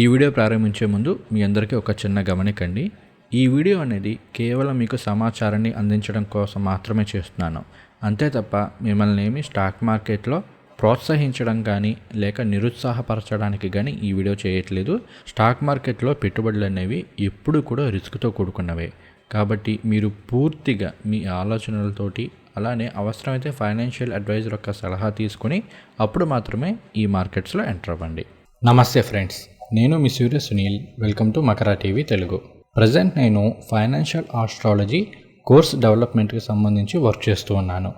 ఈ వీడియో ప్రారంభించే ముందు మీ అందరికీ ఒక చిన్న గమనికండి. ఈ వీడియో అనేది కేవలం మీకు సమాచారాన్ని అందించడం కోసం మాత్రమే చేస్తున్నాను. అంతే తప్ప మిమ్మల్ని ఏమి స్టాక్ మార్కెట్లో ప్రోత్సహించడం కానీ లేక నిరుత్సాహపరచడానికి కానీ ఈ వీడియో చేయట్లేదు. స్టాక్ మార్కెట్లో పెట్టుబడులు అనేవి ఎప్పుడు కూడా రిస్క్తో కూడుకున్నవే. కాబట్టి మీరు పూర్తిగా మీ ఆలోచనలతోటి అలానే అవసరమైతే ఫైనాన్షియల్ అడ్వైజర్ యొక్క సలహా తీసుకొని అప్పుడు మాత్రమే ఈ మార్కెట్స్లో ఎంటర్ అవ్వండి. నమస్తే ఫ్రెండ్స్. నేను మీ Surya Sunil. Welcome to Makara TV Telugu. Present నేను ఫైనాన్షియల్ ఆస్ట్రాలజీ కోర్స్ డెవలప్మెంట్కి సంబంధించి వర్క్ చేస్తూ ఉన్నాను.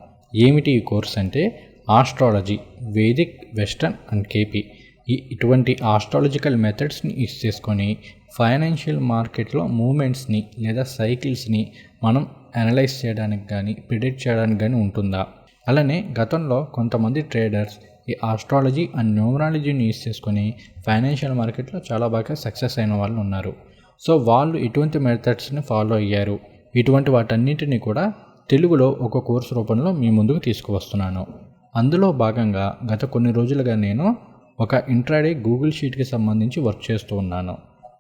ఏమిటి ఈ కోర్స్ అంటే astrology Vedic western and K P. ఈ ఇటువంటి ఆస్ట్రాలజికల్ మెథడ్స్ని యూస్ చేసుకొని ఫైనాన్షియల్ మార్కెట్లో మూమెంట్స్ని లేదా సైకిల్స్ని మనం అనలైజ్ చేయడానికి కానీ ప్రిడిక్ట్ చేయడానికి కానీ ఉంటుందా? అలానే గతంలో కొంతమంది ట్రేడర్స్ ఈ ఆస్ట్రాలజీ అండ్ న్యూమరాలజీని యూస్ చేసుకొని ఫైనాన్షియల్ మార్కెట్లో చాలా బాగా సక్సెస్ అయిన వాళ్ళు ఉన్నారు. సో వాళ్ళు ఇటువంటి మెథడ్స్ని ఫాలో అయ్యారు. ఇటువంటి వాటన్నిటిని కూడా తెలుగులో ఒక కోర్సు రూపంలో మీ ముందుకు తీసుకువస్తున్నాను. అందులో భాగంగా గత కొన్ని రోజులుగా నేను ఒక ఇంట్రాడే గూగుల్ షీట్కి సంబంధించి వర్క్ చేస్తూ ఉన్నాను.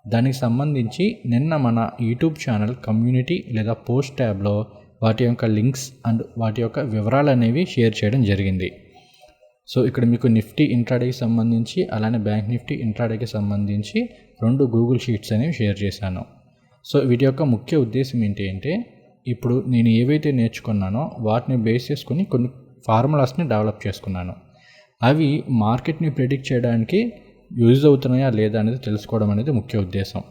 దానికి సంబంధించి నిన్న మన యూట్యూబ్ ఛానల్ కమ్యూనిటీ లేదా పోస్ట్ ట్యాబ్లో వాటి యొక్క లింక్స్ అండ్ వాటి యొక్క వివరాలు అనేవి షేర్ చేయడం జరిగింది. సో ఇక్కడ మీకు నిఫ్టీ ఇంట్రాడేకి సంబంధించి అలానే బ్యాంక్ నిఫ్టీ ఇంట్రాడేకి సంబంధించి రెండు గూగుల్ షీట్స్ అనేవి షేర్ చేశాను. సో వీటి యొక్క ముఖ్య ఉద్దేశం ఏంటి అంటే ఇప్పుడు నేను ఏవైతే నేర్చుకున్నానో వాటిని బేస్ చేసుకొని కొన్ని ఫార్ములాస్ని డెవలప్ చేసుకున్నాను. అవి మార్కెట్ని ప్రిడిక్ట్ చేయడానికి యూజ్ అవుతున్నాయా లేదా అనేది తెలుసుకోవడం అనేది ముఖ్య ఉద్దేశం.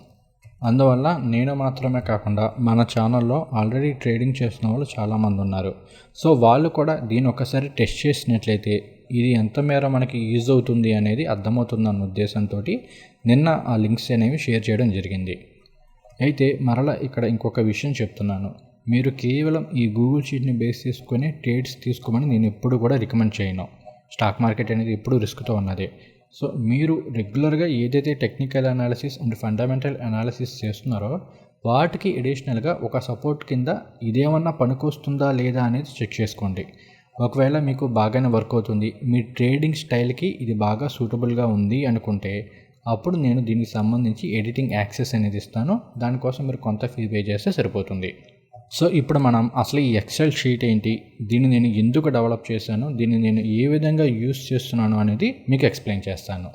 అందువల్ల నేను మాత్రమే కాకుండా మన ఛానల్లో ఆల్రెడీ ట్రేడింగ్ చేస్తున్న వాళ్ళు చాలామంది ఉన్నారు. సో వాళ్ళు కూడా దీని ఒకసారి టెస్ట్ చేసినట్లయితే ఇది ఎంత మేర మనకి యూజ్ అవుతుంది అనేది అర్థమవుతుందన్న ఉద్దేశంతో నిన్న ఆ లింక్స్ అనేవి షేర్ చేయడం జరిగింది. అయితే మరలా ఇక్కడ ఇంకొక విషయం చెప్తున్నాను. మీరు కేవలం ఈ గూగుల్ షీట్ని బేస్ చేసుకుని ట్రేడ్స్ తీసుకోమని నేను ఎప్పుడు కూడా రికమెండ్ చేయను. స్టాక్ మార్కెట్ అనేది ఎప్పుడు రిస్క్తో ఉన్నది. సో మీరు రెగ్యులర్గా ఏదైతే technical analysis and fundamental analysis చేస్తున్నారో వాటికి అడిషనల్గా ఒక సపోర్ట్ కింద ఇదేమన్నా పనికొస్తుందా లేదా అనేది చెక్ చేసుకోండి. ఒకవేళ మీకు బాగానే వర్క్ అవుతుంది మీ ట్రేడింగ్ స్టైల్కి ఇది బాగా సూటబుల్గా ఉంది అనుకుంటే అప్పుడు నేను దీనికి సంబంధించి ఎడిటింగ్ యాక్సెస్ అనేది ఇస్తాను. దానికోసం మీరు కొంత ఫీ పే చేస్తే సరిపోతుంది. సో ఇప్పుడు మనం అసలు ఈ ఎక్సెల్ షీట్ ఏంటి దీన్ని నేను ఎందుకు డెవలప్ చేశాను దీన్ని నేను ఏ విధంగా యూస్ చేస్తున్నాను అనేది మీకు ఎక్స్ప్లెయిన్ చేస్తాను.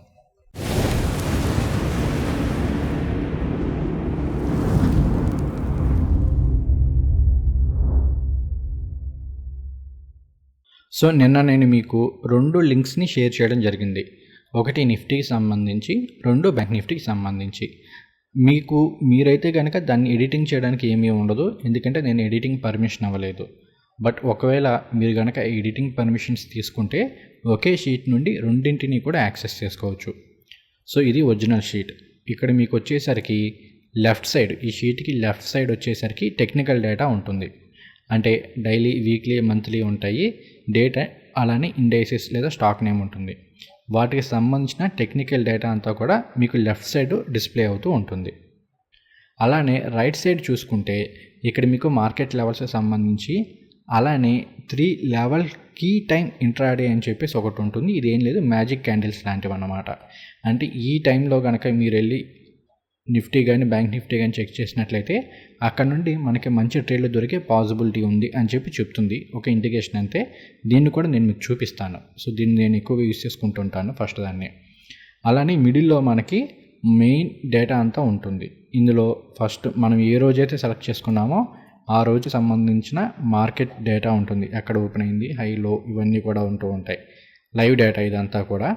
సో నిన్న నేను మీకు రెండు లింక్స్ని షేర్ చేయడం జరిగింది. ఒకటి నిఫ్టీకి సంబంధించి రెండు బ్యాంక్ నిఫ్టీకి సంబంధించి. మీకు మీరైతే కనుక దాన్ని ఎడిటింగ్ చేయడానికి ఏమీ ఉండదు ఎందుకంటే నేను ఎడిటింగ్ పర్మిషన్ అవ్వలేదు. బట్ ఒకవేళ మీరు కనుక ఎడిటింగ్ పర్మిషన్స్ తీసుకుంటే ఒకే షీట్ నుండి రెండింటిని కూడా యాక్సెస్ చేసుకోవచ్చు. సో ఇది ఒరిజినల్ షీట్. ఇక్కడ మీకు వచ్చేసరికి లెఫ్ట్ సైడ్ ఈ షీట్కి లెఫ్ట్ సైడ్ వచ్చేసరికి టెక్నికల్ డేటా ఉంటుంది. అంటే డైలీ వీక్లీ మంత్లీ ఉంటాయి. డేట్ అలానే ఇండైసెస్ లేదా స్టాక్ నేమ్ ఉంటుంది. వాటికి సంబంధించిన టెక్నికల్ డేటా అంతా కూడా మీకు లెఫ్ట్ సైడ్ డిస్ప్లే అవుతూ ఉంటుంది. అలానే రైట్ సైడ్ చూసుకుంటే ఇక్కడ మీకు మార్కెట్ లెవెల్స్కి సంబంధించి అలానే three level key time intraday అని చెప్పేసి ఒకటి ఉంటుంది. ఇది ఏం లేదు మ్యాజిక్ క్యాండిల్స్ లాంటివి అన్నమాట అంటే ఈ టైంలో కనుక మీరు వెళ్ళి నిఫ్టీ కానీ బ్యాంక్ నిఫ్టీ కానీ చెక్ చేసినట్లయితే అక్కడ నుండి మనకి మంచి ట్రేడ్లు దొరికే పాసిబిలిటీ ఉంది అని చెప్పి చెప్తుంది. ఒక ఇండికేషన్ అంతే. దీన్ని కూడా నేను మీకు చూపిస్తాను. సో దీన్ని నేను ఎక్కువగా యూస్ చేసుకుంటుంటాను ఫస్ట్ దాన్ని. అలానే మిడిల్లో మనకి మెయిన్ డేటా అంతా ఉంటుంది. ఇందులో ఫస్ట్ మనం ఏ రోజైతే సెలెక్ట్ చేసుకున్నామో ఆ రోజు సంబంధించిన మార్కెట్ డేటా ఉంటుంది. ఎక్కడ ఓపెన్ అయింది హై లో ఇవన్నీ కూడా ఉంటూ ఉంటాయి. లైవ్ డేటా ఇదంతా కూడా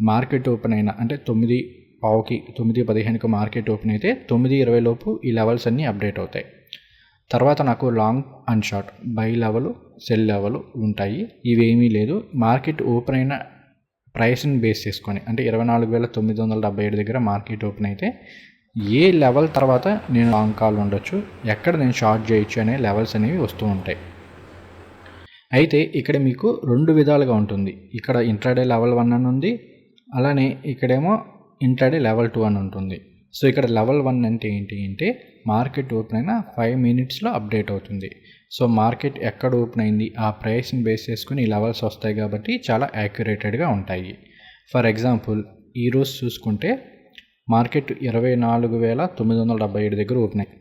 మార్కెట్ ఓపెన్ అయిన అంటే తొమ్మిది పావుకి తొమ్మిది పదిహేనుకి మార్కెట్ ఓపెన్ అయితే తొమ్మిది ఇరవై లోపు ఈ లెవెల్స్ అన్నీ అప్డేట్ అవుతాయి. తర్వాత నాకు long and short buy level sell level ఉంటాయి. ఇవేమీ లేదు. మార్కెట్ ఓపెన్ అయిన ప్రైస్ని బేస్ చేసుకొని అంటే ఇరవై నాలుగు వేల తొమ్మిది వందల డెబ్బై ఏడు దగ్గర మార్కెట్ ఓపెన్ అయితే ఏ లెవెల్ తర్వాత నేను లాంగ్ కాల్ ఉండొచ్చు ఎక్కడ నేను షార్ట్ చేయొచ్చు అనే లెవెల్స్ అనేవి వస్తూ ఉంటాయి. అయితే ఇక్కడ మీకు రెండు విధాలుగా ఉంటుంది. ఇక్కడ ఇంట్రాడే లెవెల్ వన్ అని ఉంది. అలానే ఇక్కడేమో ఇంట్రాడే లెవెల్ టూ అని ఉంటుంది. సో ఇక్కడ లెవెల్ వన్ అంటే ఏంటి అంటే మార్కెట్ ఓపెన్ అయిన ఫైవ్ మినిట్స్లో అప్డేట్ అవుతుంది. సో మార్కెట్ ఎక్కడ ఓపెన్ అయింది? ఆ ప్రైస్ని బేస్ చేసుకుని ఈ లెవెల్స్ వస్తాయి కాబట్టి చాలా యాక్యురేటెడ్గా ఉంటాయి. ఫర్ ఎగ్జాంపుల్ ఈరోజు చూసుకుంటే మార్కెట్ ఇరవై నాలుగు వేల తొమ్మిది వందల డెబ్బై ఏడు దగ్గర ఓపెన్ అయ్యి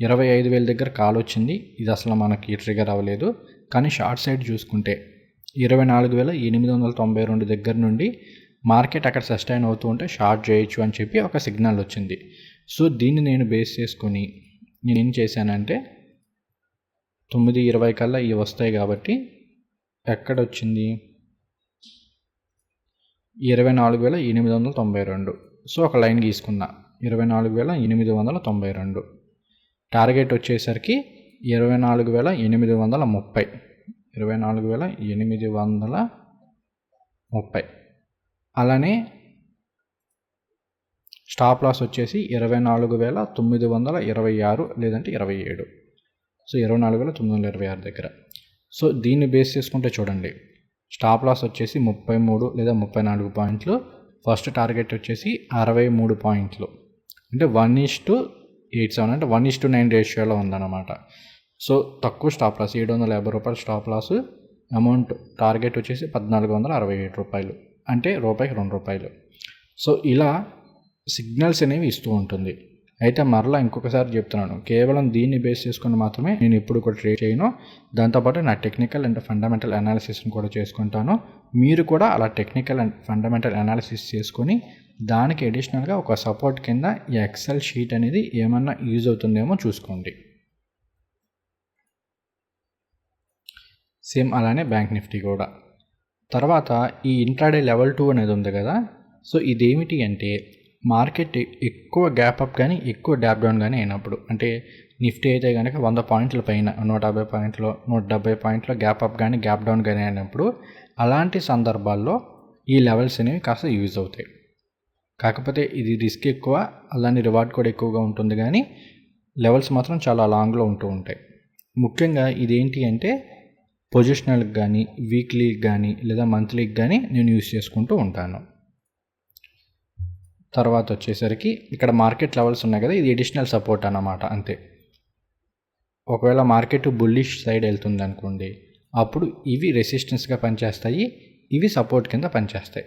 ఇరవై ఐదు వేల దగ్గర కాల్ వచ్చింది. ఇది అసలు మనకి ట్రిగర్ అవ్వలేదు. కానీ షార్ట్ సైడ్ చూసుకుంటే ఇరవై నాలుగు వేల ఎనిమిది వందల తొంభై రెండు దగ్గర నుండి మార్కెట్ అక్కడ సస్టైన్ అవుతూ ఉంటే షార్ట్ చేయొచ్చు అని చెప్పి ఒక సిగ్నల్ వచ్చింది. సో దీన్ని నేను బేస్ చేసుకొని నేను ఏం చేశానంటే తొమ్మిది ఇరవై కల్లా ఇవి వస్తాయి కాబట్టి ఎక్కడ వచ్చింది? ఇరవై నాలుగు వేల ఎనిమిది వందల తొంభై రెండు. సో ఒక లైన్ గీసుకున్నా. ఇరవై నాలుగు వేల ఎనిమిది వందల తొంభై రెండు. టార్గెట్ వచ్చేసరికి ఇరవై నాలుగు వేల ఎనిమిది వందల ముప్పై. ఇరవై నాలుగు వేల ఎనిమిది వందల ముప్పై. అలానే స్టాప్ లాస్ వచ్చేసి ఇరవై నాలుగు వేల తొమ్మిది వందల ఇరవై ఆరు లేదంటే ఇరవై ఏడు. సో ఇరవై నాలుగు వేల తొమ్మిది వందల ఇరవై ఆరు దగ్గర. సో దీన్ని బేస్ చేసుకుంటే చూడండి. స్టాప్ లాస్ వచ్చేసి ముప్పై మూడు లేదా ముప్పై నాలుగు పాయింట్లు. ఫస్ట్ టార్గెట్ వచ్చేసి అరవై మూడు పాయింట్లు. అంటే one is two eight seven అంటే వన్ ఈస్ టు నైన్ రేషియోలో ఉందన్నమాట. సో తక్కువ స్టాప్ లాస్ ఏడు వందల యాభై రూపాయలు స్టాప్ లాస్ అమౌంట్ టార్గెట్ వచ్చేసి పద్నాలుగు వందల అరవై ఏడు రూపాయలు. అంటే రూపాయికి రెండు రూపాయలు. సో ఇలా సిగ్నల్స్ అనేవి ఇస్తూ ఉంటుంది. అయితే మరలా ఇంకొకసారి చెప్తున్నాను. కేవలం దీన్ని బేస్ చేసుకుని మాత్రమే నేను ఎప్పుడు కూడా ట్రేడ్ చేయను. దాంతోపాటు నా టెక్నికల్ అండ్ ఫండమెంటల్ అనాలిసిస్ని కూడా చేసుకుంటాను. మీరు కూడా అలా టెక్నికల్ అండ్ ఫండమెంటల్ అనాలిసిస్ చేసుకొని దానికి అడిషనల్గా ఒక సపోర్ట్ కింద ఈ ఎక్సెల్ షీట్ అనేది ఏమన్నా యూజ్ అవుతుందేమో చూసుకోండి. సేమ్ అలానే బ్యాంక్ నిఫ్టీ కూడా. తర్వాత ఈ ఇంట్రాడే లెవెల్ టూ అనేది ఉంది కదా. సో ఇదేమిటి అంటే మార్కెట్ ఎక్కువ గ్యాప్ అప్ కానీ ఎక్కువ డ్యాప్ డౌన్ కానీ అయినప్పుడు అంటే నిఫ్టీ అయితే కనుక వంద పాయింట్ల పైన నూట యాభై పాయింట్లు నూట డెబ్బై పాయింట్లో గ్యాప్ అప్ కానీ గ్యాప్ డౌన్ కానీ అయినప్పుడు అలాంటి సందర్భాల్లో ఈ లెవెల్స్ అనేవి కాస్త యూజ్ అవుతాయి. కాకపోతే ఇది రిస్క్ ఎక్కువ అలానే రివార్డ్ కూడా ఎక్కువగా ఉంటుంది కానీ లెవెల్స్ మాత్రం చాలా లాంగ్లో ఉంటూ ఉంటాయి. ముఖ్యంగా ఇదేంటి అంటే పొజిషనల్కి కానీ వీక్లీకి కానీ లేదా మంత్లీకి కానీ నేను యూస్ చేసుకుంటూ ఉంటాను. తర్వాత వచ్చేసరికి ఇక్కడ మార్కెట్ లెవెల్స్ ఉన్నాయి కదా ఇది ఎడిషనల్ సపోర్ట్ అన్నమాట అంతే. ఒకవేళ మార్కెట్ బుల్లిష్ సైడ్ వెళ్తుంది అనుకోండి అప్పుడు ఇవి రెసిస్టెన్స్గా పనిచేస్తాయి ఇవి సపోర్ట్ కింద పనిచేస్తాయి.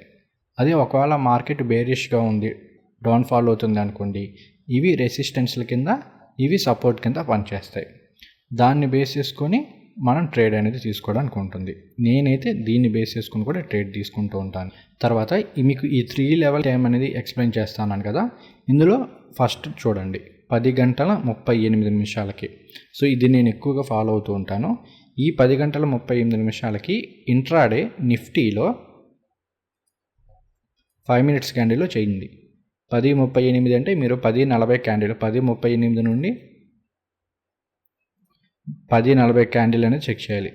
అదే ఒకవేళ మార్కెట్ బేరిష్గా ఉంది డౌన్ ఫాల్ అవుతుంది అనుకోండి ఇవి రెసిస్టెన్స్ల కింద ఇవి సపోర్ట్ కింద పనిచేస్తాయి. దాన్ని బేస్ చేసుకొని మనం ట్రేడ్ అనేది తీసుకోవడానికి ఉంటుంది. నేనైతే దీన్ని బేస్ చేసుకుని కూడా ట్రేడ్ తీసుకుంటూ ఉంటాను. తర్వాత మీకు ఈ త్రీ లెవెల్ టైం అనేది ఎక్స్ప్లెయిన్ చేస్తాను కదా ఇందులో ఫస్ట్ చూడండి పది గంటల ముప్పై ఎనిమిది నిమిషాలకి. సో ఇది నేను ఎక్కువగా ఫాలో అవుతూ ఉంటాను. ఈ పది గంటల ముప్పై ఎనిమిది నిమిషాలకి ఇంట్రాడే నిఫ్టీలో ఫైవ్ మినిట్స్ క్యాండిల్లో చేయండి. పది ముప్పై ఎనిమిది అంటే మీరు పది నలభై క్యాండిల్ పది ముప్పై ఎనిమిది నుండి పది నలభై క్యాండిల్ అనేది చెక్ చేయాలి.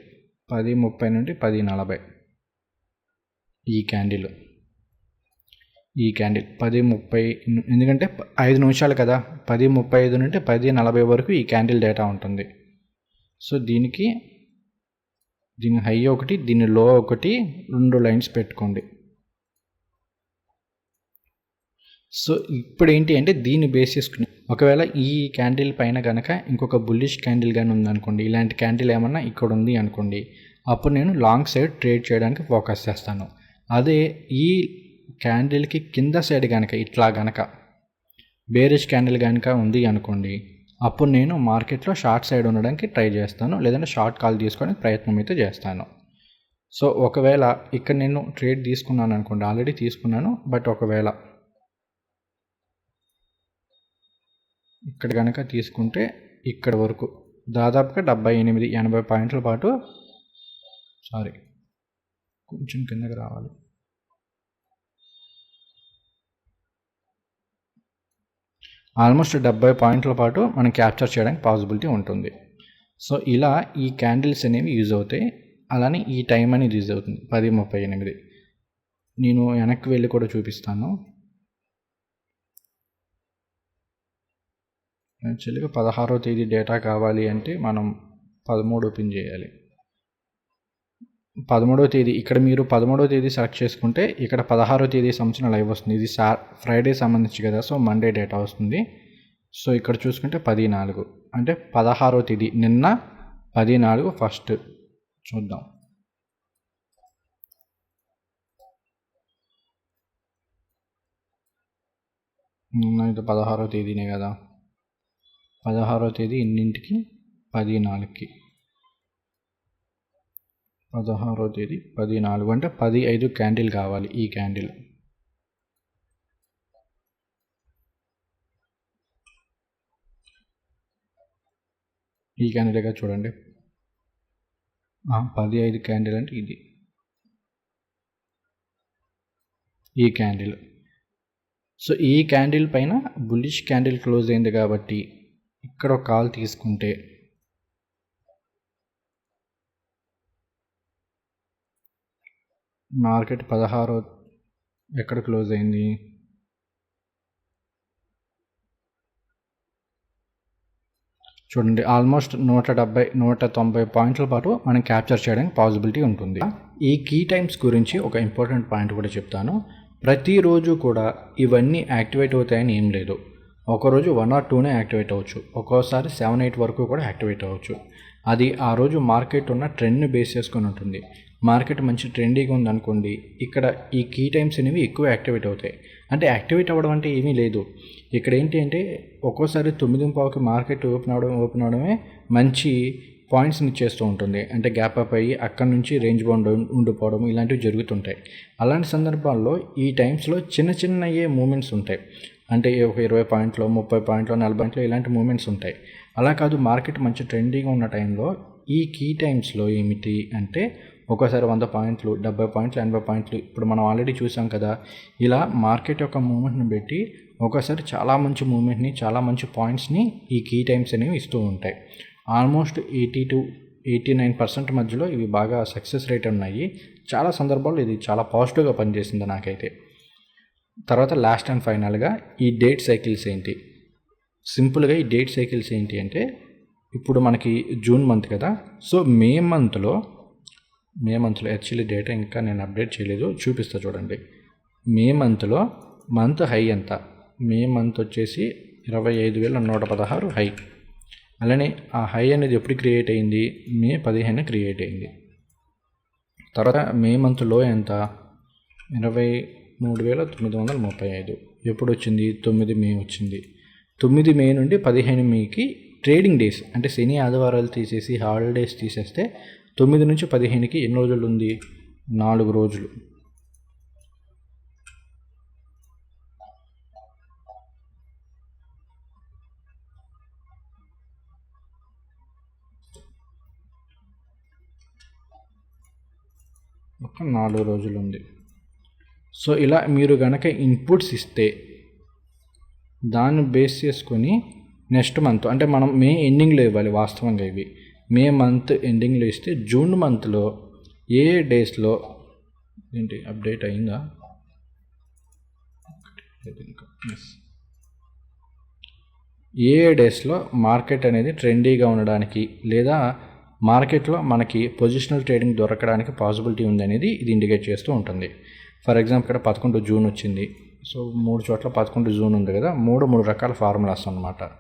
పది ముప్పై నుండి పది నలభై. ఈ క్యాండిల్. ఈ క్యాండిల్. పది ముప్పై ఎందుకంటే ఐదు నిమిషాలు కదా. పది ముప్పై ఐదు నుండి పది నలభై వరకు ఈ క్యాండిల్ డేటా ఉంటుంది. సో దీనికి దీని హై ఒకటి దీని లో ఒకటి రెండు లైన్స్ పెట్టుకోండి. సో ఇప్పుడు ఏంటి అంటే దీన్ని బేస్ చేసుకుని ఒకవేళ ఈ క్యాండిల్ పైన కనుక ఇంకొక బుల్లిష్ క్యాండిల్ కానీ ఉందనుకోండి ఇలాంటి క్యాండిల్ ఏమన్నా ఇక్కడ ఉంది అనుకోండి అప్పుడు నేను లాంగ్ సైడ్ ట్రేడ్ చేయడానికి ఫోకస్ చేస్తాను. అదే ఈ క్యాండిల్కి కింద సైడ్ కనుక ఇట్లా కనుక బేరిష్ క్యాండిల్ కనుక ఉంది అనుకోండి అప్పుడు నేను మార్కెట్లో షార్ట్ సైడ్ ఉండడానికి ట్రై చేస్తాను లేదంటే షార్ట్ కాల్ తీసుకోవడానికి ప్రయత్నం అయితే చేస్తాను. సో ఒకవేళ ఇక్కడ నేను ట్రేడ్ తీసుకున్నాను అనుకోండి ఆల్రెడీ తీసుకున్నాను బట్ ఒకవేళ ఇక్కడ కనుక తీసుకుంటే ఇక్కడ వరకు. దాదాపుగా డెబ్బై ఎనిమిది ఎనభై పాయింట్ల పాటు సారీ కొంచెం కిందకి రావాలి. ఆల్మోస్ట్ డెబ్బై పాయింట్ల పాటు మనం క్యాప్చర్ చేయడానికి పాసిబిలిటీ ఉంటుంది. సో ఇలా ఈ క్యాండిల్స్ అనేవి యూజ్ అవుతాయి. అలానే ఈ టైం అనేది యూజ్ అవుతుంది. పది ముప్పై ఎనిమిది. నేను వెనక్కి వెళ్ళి కూడా చూపిస్తాను. యాక్చువల్గా పదహారో తేదీ డేటా కావాలి అంటే మనం పదమూడు ఓపెన్ చేయాలి. పదమూడవ తేదీ ఇక్కడ మీరు పదమూడవ తేదీ సెలెక్ట్ చేసుకుంటే ఇక్కడ పదహారో తేదీ సంవత్సరం లైవ్ వస్తుంది. ఇది సా ఫ్రైడే సంబంధించి కదా సో మండే డేటా వస్తుంది. సో ఇక్కడ చూసుకుంటే పది నాలుగు అంటే పదహారో తేదీ నిన్న పది నాలుగు ఫస్ట్ చూద్దాం. ఇది పదహారో తేదీనే కదా. పదహారో తేదీ ఎన్నింటికి పది నాలుగుకి పదహారో తేదీ పది నాలుగు అంటే పది ఐదు క్యాండిల్ కావాలి ఈ క్యాండిల్. ఈ క్యాండిల్గా చూడండి. పది ఐదు క్యాండిల్ అంటే ఇది. ఈ క్యాండిల్. సో ఈ క్యాండిల్ పైన బుల్లిష్ క్యాండిల్ క్లోజ్ అయింది కాబట్టి ఇక్కడ ఒక కాల్ తీసుకుంటే. మార్కెట్ పదహారో ఎక్కడ క్లోజ్ అయింది? చూడండి ఆల్మోస్ట్ నూట డెబ్బై నూట తొంభై పాయింట్ల పాటు మనం క్యాప్చర్ చేయడానికి పాసిబిలిటీ ఉంటుంది. ఈ కీ టైమ్స్ గురించి ఒక ఇంపార్టెంట్ పాయింట్ కూడా చెప్తాను. ప్రతిరోజు కూడా ఇవన్నీ యాక్టివేట్ అవుతాయని ఏం లేదు. ఒకరోజు వన్ ఆర్ టూనే యాక్టివేట్ అవ్వచ్చు. ఒక్కోసారి సెవెన్ ఎయిట్ వరకు కూడా యాక్టివేట్ అవ్వచ్చు. అది ఆ రోజు మార్కెట్ ఉన్న ట్రెండ్ని బేస్ చేసుకొని ఉంటుంది. మార్కెట్ మంచి ట్రెండీగా ఉందనుకోండి ఇక్కడ ఈ కీ టైమ్స్ అనేవి ఎక్కువ యాక్టివేట్ అవుతాయి. అంటే యాక్టివేట్ అవ్వడం అంటే ఏమీ లేదు. ఇక్కడ ఏంటి అంటే ఒక్కోసారి తొమ్మిది పావుకి మార్కెట్ ఓపెన్ అవడం ఓపెన్ అవడమే మంచి పాయింట్స్ని ఇచ్చేస్తూ ఉంటుంది. అంటే గ్యాప్ అప్ అయ్యి అక్కడ నుంచి రేంజ్ బౌండ్ ఉండిపోవడం ఇలాంటివి జరుగుతుంటాయి. అలాంటి సందర్భాల్లో ఈ టైమ్స్లో చిన్న చిన్న అయ్యే మూమెంట్స్ ఉంటాయి. అంటే ఒక ఇరవై పాయింట్లో ముప్పై పాయింట్లో నలభై పాయింట్లు ఇలాంటి మూమెంట్స్ ఉంటాయి. అలా కాదు మార్కెట్ మంచి ట్రెండింగ్ ఉన్న టైంలో ఈ కీ టైమ్స్లో ఏమిటి అంటే ఒక్కోసారి వంద పాయింట్లు డెబ్బై పాయింట్లు ఎనభై పాయింట్లు ఇప్పుడు మనం ఆల్రెడీ చూసాం కదా ఇలా మార్కెట్ యొక్క మూమెంట్ని పెట్టి ఒక్కోసారి చాలా మంచి మూమెంట్ని చాలా మంచి పాయింట్స్ని ఈ కీ టైమ్స్ అనేవి ఇస్తూ ఉంటాయి. Almost eighty to eighty nine percent మధ్యలో ఇవి బాగా సక్సెస్ రేట్ ఉన్నాయి. చాలా సందర్భాల్లో ఇది చాలా పాజిటివ్గా పనిచేసింది నాకైతే. తర్వాత లాస్ట్ అండ్ ఫైనల్గా ఈ డేట్ సైకిల్స్ ఏంటి? సింపుల్గా ఈ డేట్ సైకిల్స్ ఏంటి అంటే ఇప్పుడు మనకి జూన్ మంత్ కదా సో మే మంత్లో మే మంత్లో యాక్చువల్లీ డేటా ఇంకా నేను అప్డేట్ చేయలేదు చూపిస్తా చూడండి. మే మంత్లో మంత్ హై ఎంత? మే మంత్ వచ్చేసి ఇరవై ఐదు వేల నూట పదహారు హై అలానే ఆ హై అనేది ఎప్పుడు క్రియేట్ అయింది? మే పదిహేను క్రియేట్ అయింది. తర్వాత మే మంత్లో ఎంత? ఇరవై మూడు వేల తొమ్మిది వందల ముప్పై ఐదు. ఎప్పుడు వచ్చింది తొమ్మిది మే వచ్చింది. తొమ్మిది మే నుండి పదిహేను మేకి ట్రేడింగ్ డేస్ అంటే శని ఆదివారాలు తీసేసి హాలిడేస్ తీసేస్తే తొమ్మిది నుంచి పదిహేనుకి ఎన్ని రోజులు ఉంది? నాలుగు రోజులు. ఒక నాలుగు రోజులు ఉంది. సో ఇలా మీరు గనక ఇన్పుట్స్ ఇస్తే దాన్ని బేస్ చేసుకొని నెక్స్ట్ మంత్ అంటే మనం మే ఎండింగ్లో ఇవ్వాలి వాస్తవంగా ఇవి. మే మంత్ ఎండింగ్లో ఇస్తే జూన్ మంత్లో ఏ డేస్లో ఏంటి అప్డేట్ అయిందా? ఏ డేస్లో మార్కెట్ అనేది ట్రెండీగా ఉండడానికి లేదా మార్కెట్లో మనకి పొజిషనల్ ట్రేడింగ్ దొరకడానికి పాసిబిలిటీ ఉంది అనేది ఇది ఇండికేట్ చేస్తూ ఉంటుంది. ఫర్ ఎగ్జాంపుల్ ఇక్కడ పదకొండు జూన్ వచ్చింది. సో మూడు చోట్ల పదకొండు జూన్ ఉంది కదా మూడు మూడు రకాల ఫార్ములాస్ అనమాట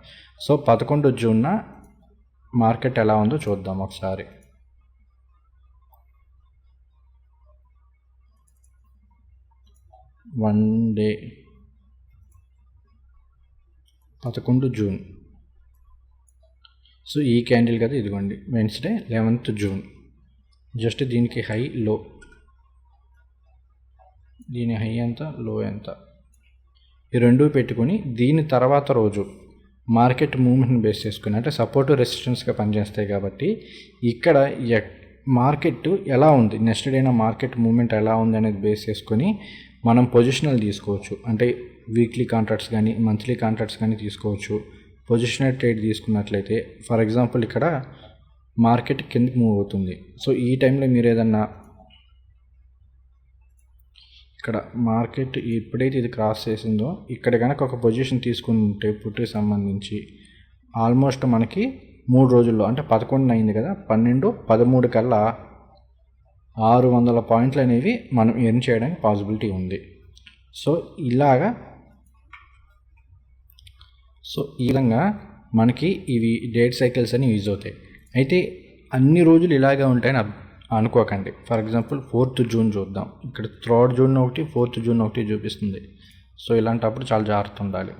సో పదకొండు జూన్న మార్కెట్ ఎలా ఉందో చూద్దాం ఒకసారి. వన్ డే పదకొండు జూన్. సో ఈ క్యాండిల్ కదా ఇదిగోండి వెన్స్డే లెవెన్త్ జూన్. జస్ట్ దీనికి హై లో. దీని హై ఎంత లో ఎంత? ఈ రెండు పెట్టుకొని దీని తర్వాత రోజు మార్కెట్ మూమెంట్ని బేస్ చేసుకుని అంటే సపోర్ట్ రెసిస్టెన్స్గా పనిచేస్తాయి కాబట్టి ఇక్కడ మార్కెట్ ఎలా ఉంది? నెక్స్ట్ డేన మార్కెట్ మూమెంట్ ఎలా ఉంది అనేది బేస్ చేసుకొని మనం పొజిషనల్ తీసుకోవచ్చు. అంటే వీక్లీ కాంట్రాక్ట్స్ కానీ మంత్లీ కాంట్రాక్ట్స్ కానీ తీసుకోవచ్చు. పొజిషనల్ ట్రేడ్ తీసుకున్నట్లయితే ఫర్ ఎగ్జాంపుల్ ఇక్కడ మార్కెట్ కిందకి మూవ్ అవుతుంది. సో ఈ టైంలో మీరు ఏదన్నా ఇక్కడ మార్కెట్ ఎప్పుడైతే ఇది క్రాస్ చేసిందో ఇక్కడ కనుక ఒక పొజిషన్ తీసుకుంటే పుట్టుకి సంబంధించి ఆల్మోస్ట్ మనకి మూడు రోజుల్లో అంటే పదకొండు అయింది కదా పన్నెండు పదమూడు కల్లా ఆరు వందల పాయింట్లు అనేవి మనం ఎర్న్ చేయడానికి పాసిబిలిటీ ఉంది. సో ఇలాగా సో ఈ విధంగా మనకి ఇవి డేట్ సైకిల్స్ అని యూజ్ అవుతాయి. అయితే అన్ని రోజులు ఇలాగే ఉంటాయని అనుకోకండి. ఫర్ ఎగ్జాంపుల్ ఫోర్త్ జూన్ చూద్దాం. ఇక్కడ థర్డ్ జూన్ ఒకటి ఫోర్త్ జూన్ ఒకటి చూపిస్తుంది. సో ఇలాంటప్పుడు చాలా జాగ్రత్త ఉండాలి.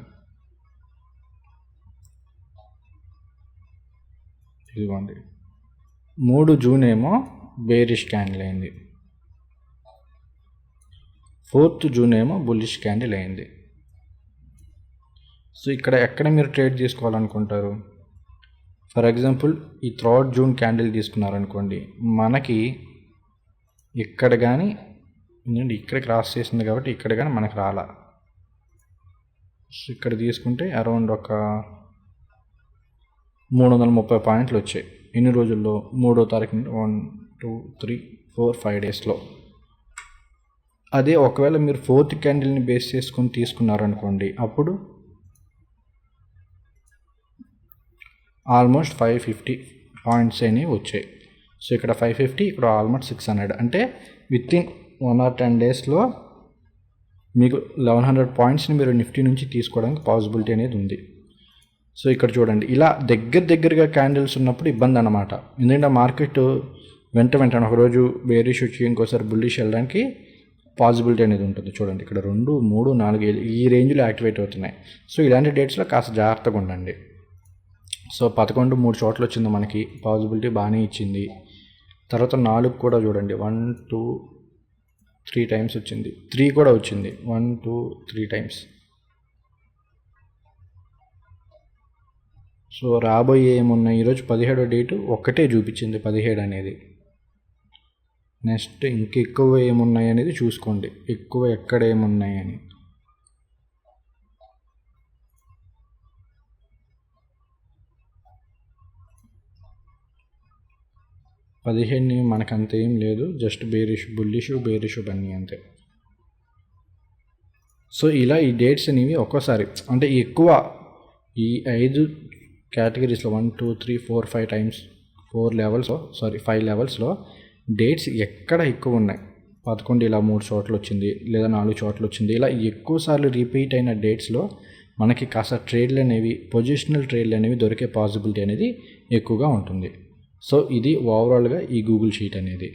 ఇదిగోండి. మూడు జూన్ ఏమో బేరిష్ క్యాండిల్ అయింది. ఫోర్త్ జూన్ ఏమో బుల్లిష్ క్యాండిల్ అయింది. సో ఇక్కడ ఎక్కడ మీరు ట్రేడ్ తీసుకోవాలనుకుంటారు ఫర్ ఎగ్జాంపుల్ ఈ థర్డ్ జూన్ క్యాండిల్ తీసుకున్నారనుకోండి మనకి ఇక్కడ కానీ ఇక్కడ క్రాస్ చేసింది కాబట్టి ఇక్కడ కానీ మనకు రాలా. సో ఇక్కడ తీసుకుంటే అరౌండ్ ఒక మూడు వందల ముప్పై పాయింట్లు వచ్చాయి. ఎన్ని రోజుల్లో? మూడో తారీఖు నుండి one two three four five డేస్లో. అదే ఒకవేళ మీరు ఫోర్త్ క్యాండిల్ని బేస్ చేసుకొని తీసుకున్నారనుకోండి అప్పుడు ఆల్మోస్ట్ ఫైవ్ ఫిఫ్టీ పాయింట్స్ అనేవి వచ్చాయి. సో ఇక్కడ ఫైవ్ ఫిఫ్టీ ఇక్కడ ఆల్మోస్ట్ సిక్స్ హండ్రెడ్. అంటే within one or ten డేస్లో మీకు లెవెన్ హండ్రెడ్ పాయింట్స్ని మీరు నిఫ్టీ నుంచి తీసుకోవడానికి పాసిబిలిటీ అనేది ఉంది. సో ఇక్కడ చూడండి. ఇలా దగ్గర దగ్గరగా క్యాండిల్స్ ఉన్నప్పుడు ఇబ్బంది అన్నమాట. ఎందుకంటే మార్కెట్ వెంట వెంటనే ఒకరోజు బేరిష్ వచ్చి ఇంకోసారి బుల్లిష్ వెళ్ళడానికి పాసిబిలిటీ అనేది ఉంటుంది. చూడండి. ఇక్కడ రెండు మూడు నాలుగు ఈ రేంజ్లో యాక్టివేట్ అవుతున్నాయి. సో ఇలాంటి డేట్స్లో కాస్త జాగ్రత్తగా ఉండండి. సో పదకొండు మూడు చోట్ల వచ్చింది మనకి. పాసిబిలిటీ బాగానే ఇచ్చింది. తర్వాత నాలుగు కూడా చూడండి. వన్ టూ త్రీ టైమ్స్ వచ్చింది. త్రీ కూడా వచ్చింది. One two three times. So రాబోయే ఏమున్నాయి? ఈరోజు పదిహేడో డేటు ఒక్కటే చూపించింది పదిహేడు అనేది. నెక్స్ట్ ఇంకెక్కువ ఏమున్నాయి అనేది చూసుకోండి. ఎక్కువ ఎక్కడ ఏమున్నాయి అని. పదిహేను మనకు ఏం లేదు జస్ట్ బేరిష్ బుల్లిషు బేరిషు బన్నీ అంతే. సో ఇలా ఈ డేట్స్ అనేవి ఒక్కోసారి అంటే ఎక్కువ ఈ ఐదు కేటగిరీస్లో one two three four five times four levels sorry five లెవెల్స్లో డేట్స్ ఎక్కడ ఎక్కువ ఉన్నాయి? పదకొండు ఇలా మూడు చోట్ల వచ్చింది లేదా నాలుగు చోట్ల వచ్చింది ఇలా ఎక్కువ సార్లు రిపీట్ అయిన డేట్స్లో మనకి కాస్త ట్రేడ్లు అనేవి పొజిషనల్ ట్రేడ్లు అనేవి దొరికే పాసిబిలిటీ అనేది ఎక్కువగా ఉంటుంది. సో ఇది ఓవరాల్గా ఈ గూగుల్ షీట్ అనేది.